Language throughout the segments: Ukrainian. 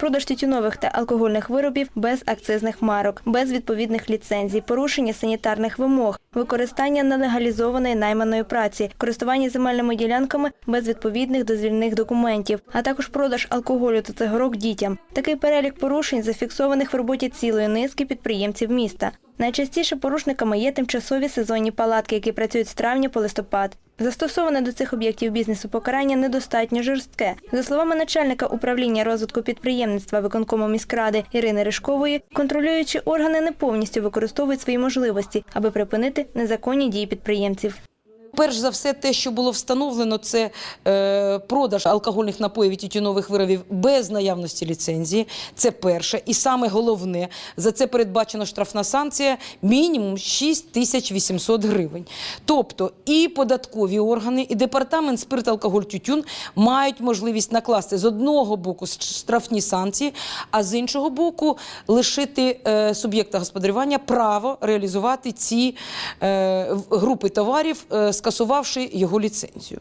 Продаж тютюнових та алкогольних виробів без акцизних марок, без відповідних ліцензій, порушення санітарних вимог, використання нелегалізованої найманої праці, користування земельними ділянками без відповідних дозвільних документів, а також продаж алкоголю та цигарок дітям. Такий перелік порушень зафіксованих в роботі цілої низки підприємців міста. Найчастіше порушниками є тимчасові сезонні палатки, які працюють з травня по листопад. Застосоване до цих об'єктів бізнесу покарання недостатньо жорстке. За словами начальника управління розвитку підприємництва виконкому міськради Ірини Ришкової, контролюючі органи не повністю використовують свої можливості, аби припинити незаконні дії підприємців. Перш за все, те, що було встановлено, це е, продаж алкогольних напоїв і тютюнових виробів без наявності ліцензії. Це перше. І саме головне, за це передбачена штрафна санкція мінімум 6 тисяч 800 гривень. Тобто і податкові органи, і департамент спирт, алкоголь, тютюн мають можливість накласти з одного боку штрафні санкції, а з іншого боку лишити е, суб'єкта господарювання право реалізувати ці е, групи товарів, е, скасувавши його ліцензію.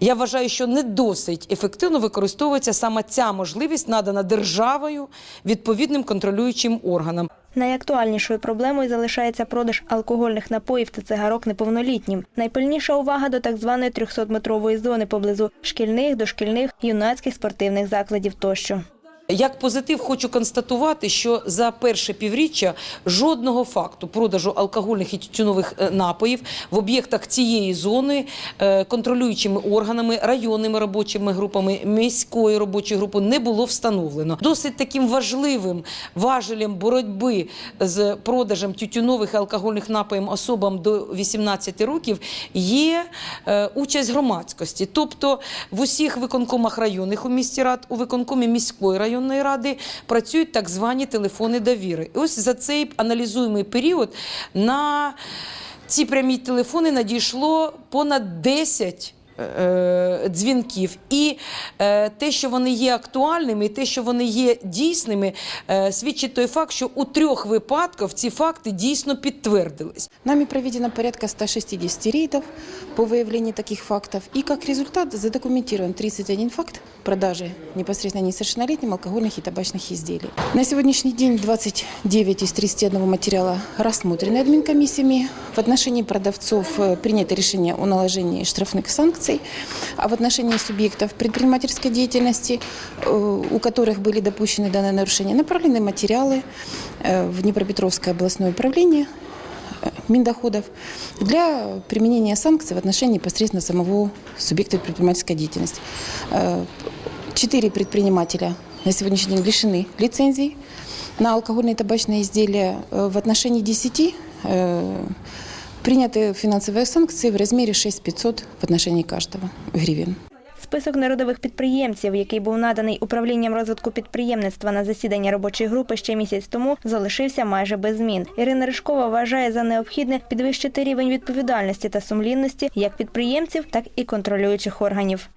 Я вважаю, що не досить ефективно використовується саме ця можливість, надана державою відповідним контролюючим органам. Найактуальнішою проблемою залишається продаж алкогольних напоїв та цигарок неповнолітнім. Найпильніша увага до так званої 300-метрової зони поблизу шкільних, дошкільних, юнацьких спортивних закладів тощо. Як позитив, хочу констатувати, що за перше півріччя жодного факту продажу алкогольних і тютюнових е, напоїв в об'єктах цієї зони е, контролюючими органами, районними робочими групами, міською робочою групою не було встановлено. Досить таким важливим важелем боротьби з продажем тютюнових і алкогольних напоїв особам до 18 років є е, участь громадськості. Тобто в усіх виконкомах районних у місті рад, у виконкомі міської районної ради працюють так звані телефони довіри. І ось за цей аналізуємий період на ці прямі телефони надійшло понад 10 е, дзвінків. І е, те, що вони є актуальними, і те, що вони є дійсними, е, свідчить той факт, що у трьох випадках ці факти дійсно підтвердились. Нами проведено порядка 160 рейдов по выявлению таких фактов. И как результат задокументирован 31 факт продажи непосредственно несовершеннолетним алкогольных и табачных изделий. На сегодняшний день 29 из 31 материала рассмотрены админкомиссиями. В отношении продавцов э, принято решение о наложении штрафных санкций, А в отношении субъектов предпринимательской деятельности, э, у которых были допущены данные нарушения, направлены материалы э, в Днепропетровское областное управление э, Миндоходов для применения санкций в отношении непосредственно самого субъекта предпринимательской деятельности. Четыре предпринимателя на сегодняшний день лишены лицензий на алкогольные и табачные изделия. В отношении 10 э, приняты финансовые санкции в размере 6500 в отношении каждого гривен. Список народових підприємців, який був наданий управлінням розвитку підприємництва на засідання робочої групи ще місяць тому, залишився майже без змін. Ірина Ришкова вважає за необхідне підвищити рівень відповідальності та сумлінності як підприємців, так і контролюючих органів.